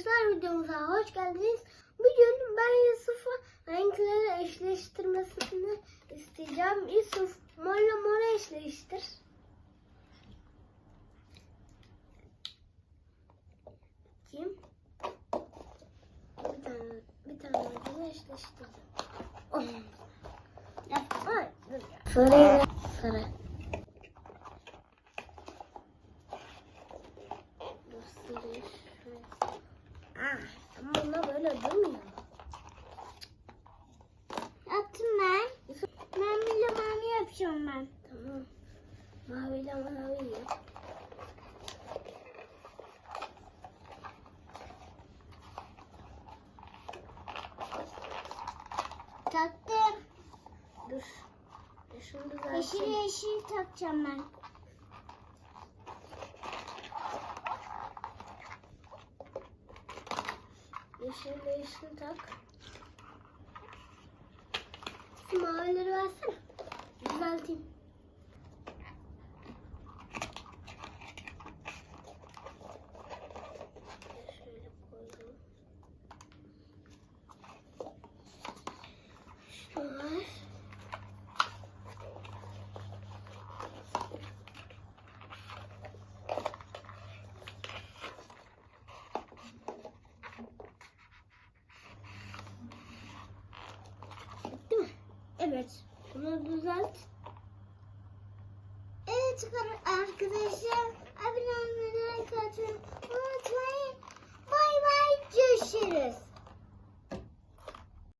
arkadaşlar videomuza hoş geldiniz. Bugün ben Yusuf'a renkleri eşleştirmesini isteyeceğim. Yusuf morla mora eşleştir. Kim? Bir tane, bir tane ucunu eşleştirdim. Oh. Ay, dur ama buna böyle durmuyor. Yaptım ben. Bir mavi yapacağım ben. Tamam. Maviyle mavi yap. Taktım. Dur. Yeşil yeşil takacağım ben. Yeşil yeşil tak. Şu mavileri versene. Düzelteyim. Evet. Bunu düzelt. Evet arkadaşlar. Abone olmayı,